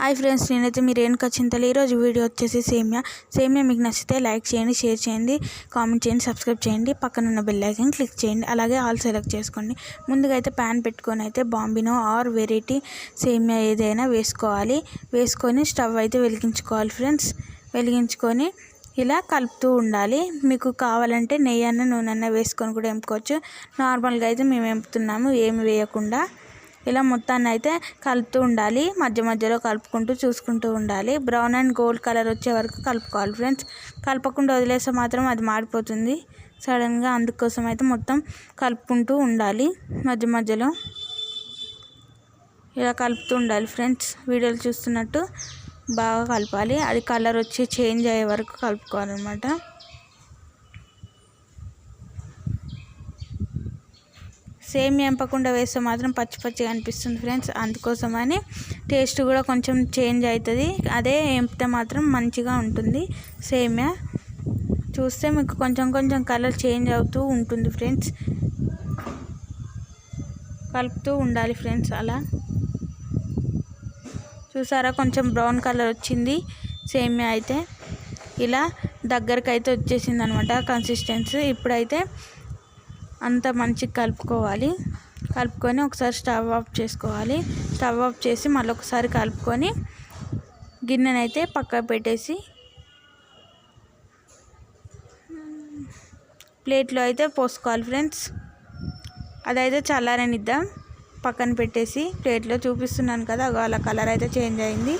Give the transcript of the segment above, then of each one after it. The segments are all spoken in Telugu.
హాయ్ ఫ్రెండ్స్ నేనైతే మీరు రేణుకా చింతలు. ఈరోజు వీడియో వచ్చేసి సేమియా. సేమియా మీకు నచ్చితే లైక్ చేయండి షేర్ చేయండి కామెంట్ చేయండి సబ్స్క్రైబ్ చేయండి పక్కన ఉన్న బెల్ ఐకన్ క్లిక్ చేయండి అలాగే ఆల్ సెలెక్ట్ చేసుకోండి. ముందుగా అయితే ప్యాన్ పెట్టుకొని అయితే బాంబినో ఆర్ వెరైటీ సేమియా ఏదైనా వేసుకోవాలి. వేసుకొని స్టవ్ అయితే వెలిగించుకోవాలి ఫ్రెండ్స్. వెలిగించుకొని ఇలా కలుపుతూ ఉండాలి. మీకు కావాలంటే నెయ్యి అన్న నూనె అన్న వేసుకొని కూడా ఎంపుకోవచ్చు. నార్మల్గా అయితే మేము ఎంపుతున్నాము ఏమి వేయకుండా. ఇలా మొత్తాన్ని అయితే కలుపుతూ ఉండాలి. మధ్య మధ్యలో కలుపుకుంటూ చూసుకుంటూ ఉండాలి. బ్రౌన్ అండ్ గోల్డ్ కలర్ వచ్చే వరకు కలుపుకోవాలి ఫ్రెండ్స్ కలపకుండా వదిలేస్తే మాత్రం అది మాడిపోతుంది. సడన్గా అందుకోసం అయితే మొత్తం కలుపుకుంటూ ఉండాలి. మధ్య మధ్యలో ఇలా కలుపుతూ ఉండాలి ఫ్రెండ్స్ వీడియోలు చూస్తున్నట్టు బాగా కలపాలి. అది కలర్ వచ్చి చేంజ్ అయ్యే వరకు కలుపుకోవాలన్నమాట. సేమ్ ఎంపకుండా వేస్తే మాత్రం పచ్చి పచ్చిగా అనిపిస్తుంది ఫ్రెండ్స్. అందుకోసమని టేస్ట్ కూడా కొంచెం చేంజ్ అవుతుంది. అదే ఎంపితే మాత్రం మంచిగా ఉంటుంది సేమ్యా. చూస్తే మీకు కొంచెం కొంచెం కలర్ చేంజ్ అవుతూ ఉంటుంది ఫ్రెండ్స్. కలుపుతూ ఉండాలి ఫ్రెండ్స్ అలా. చూసారా కొంచెం బ్రౌన్ కలర్ వచ్చింది సేమ్యా అయితే. ఇలా దగ్గరకైతే అయితే వచ్చేసింది అనమాట కన్సిస్టెన్సీ. ఇప్పుడైతే అంత మంచిగా కలుపుకోవాలి. కలుపుకొని ఒకసారి స్టవ్ ఆఫ్ చేసుకోవాలి. స్టవ్ ఆఫ్ చేసి మళ్ళీ ఒకసారి కలుపుకొని గిన్నెనైతే పక్కకు పెట్టేసి ప్లేట్లో అయితే పోసుకోవాలి ఫ్రెండ్స్. అదైతే చల్లారనిద్దాం. పక్కన పెట్టేసి ప్లేట్లో చూపిస్తున్నాను కదా వాళ్ళ కలర్ అయితే చేంజ్ అయింది.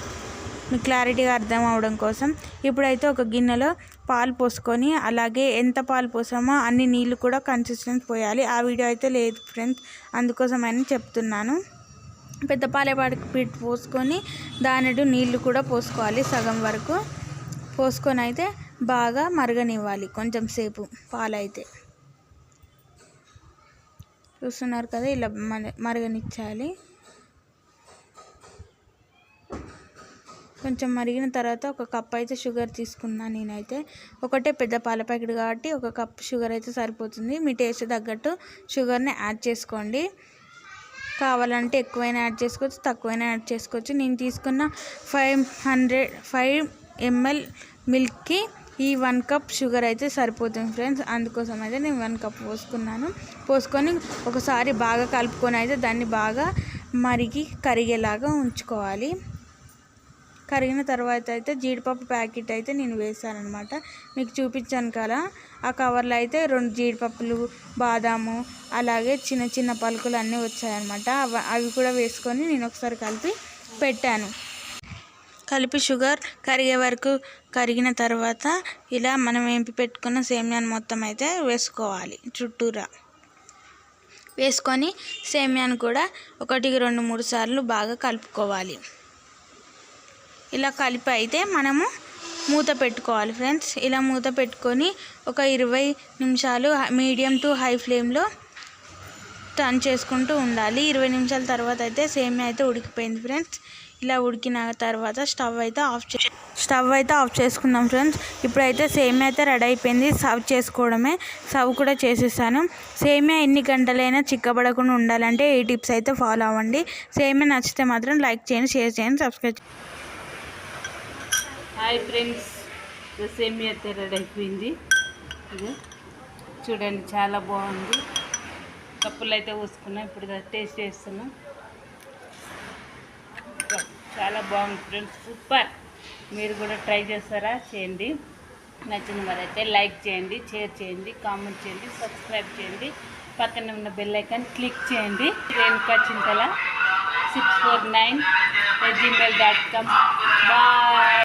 మీకు క్లారిటీగా అర్థం అవడం కోసం ఇప్పుడైతే ఒక గిన్నెలో పాలు పోసుకొని అలాగే ఎంత పాలు పోసామో అన్ని నీళ్ళు కూడా కన్సిస్టెన్స్ పోయాలి. ఆ వీడియో అయితే లేదు ఫ్రెండ్స్ అందుకోసమని చెప్తున్నాను. పెద్ద పాలేపాటికి పిట్ పోసుకొని దానిడు నీళ్ళు కూడా పోసుకోవాలి సగం వరకు. పోసుకొని అయితే బాగా మరగనివ్వాలి కొంచెం సేపు పాలైతే. చూస్తున్నారు కదా ఇలా మరగనిచ్చాలి. కొంచెం మరిగిన తర్వాత ఒక కప్ అయితే షుగర్ తీసుకున్నాను నేనైతే. ఒకటే పెద్ద పాల ప్యాకెట్ కాబట్టి ఒక కప్ షుగర్ అయితే సరిపోతుంది. మీ టేస్ట్ తగ్గట్టు షుగర్ని యాడ్ చేసుకోండి. కావాలంటే ఎక్కువైనా యాడ్ చేసుకోవచ్చు తక్కువైనా యాడ్ చేసుకోవచ్చు. నేను తీసుకున్న ఫైవ్ హండ్రెడ్ ఫైవ్ ఎంఎల్ మిల్క్కి ఈ వన్ కప్ షుగర్ అయితే సరిపోతుంది ఫ్రెండ్స్. అందుకోసం అయితే నేను వన్ కప్ పోసుకున్నాను. పోసుకొని ఒకసారి బాగా కలుపుకొని అయితే దాన్ని బాగా మరిగి కరిగేలాగా ఉంచుకోవాలి. కరిగిన తర్వాత అయితే జీడిపప్పు ప్యాకెట్ అయితే నేను వేసాను అనమాట మీకు చూపించాను కదా ఆ కవర్లో అయితే రెండు జీడిపప్పులు బాదాము అలాగే చిన్న చిన్న పలుకులు అన్నీ వచ్చాయన్నమాట. అవి కూడా వేసుకొని నేను ఒకసారి కలిపి పెట్టాను. కలిపి షుగర్ కరిగే వరకు కరిగిన తర్వాత ఇలా మనం ఏంపి పెట్టుకున్న సేమ్యాన్ని మొత్తం అయితే వేసుకోవాలి చుట్టూరా. వేసుకొని సేమ్యాన్ కూడా ఒకటికి రెండు మూడు సార్లు బాగా కలుపుకోవాలి. ఇలా కలిపి అయితే మనము మూత పెట్టుకోవాలి ఫ్రెండ్స్. ఇలా మూత పెట్టుకొని ఒక ఇరవై నిమిషాలు మీడియం టు హై ఫ్లేమ్లో టర్న్ చేసుకుంటూ ఉండాలి. ఇరవై నిమిషాల తర్వాత అయితే సేమియా అయితే ఉడికిపోయింది ఫ్రెండ్స్. ఇలా ఉడికిన తర్వాత స్టవ్ అయితే ఆఫ్ చే స్టవ్ అయితే ఆఫ్ చేసుకుందాం ఫ్రెండ్స్. ఇప్పుడైతే సేమియా అయితే రెడీ అయిపోయింది. సర్వ్ చేసుకోవడమే. సర్వ్ కూడా చేసేసాను. సేమియా ఎన్ని గంటలైనా చిక్కబడకుండా ఉండాలంటే ఈ టిప్స్ అయితే ఫాలో అవ్వండి. సేమియా నచ్చితే మాత్రం లైక్ చేయండి షేర్ చేయండి సబ్స్క్రైబ్ హాయ్ ఫ్రెండ్స్ సేమియా తెరడ్ అయిపోయింది. ఇది చూడండి చాలా బాగుంది. కప్పులు అయితే పోసుకున్నాం ఇప్పుడు టేస్ట్ చేస్తున్నాం. చాలా బాగుంది ఫ్రెండ్స్ సూపర్. మీరు కూడా ట్రై చేస్తారా? చేయండి. నచ్చిన మరి అయితే లైక్ చేయండి షేర్ చేయండి కామెంట్ చేయండి సబ్స్క్రైబ్ చేయండి. పక్కన ఉన్న బెల్ ఐకాన్ క్లిక్ చేయండి. Renuka Chintala six four nine Gmail dot com bye.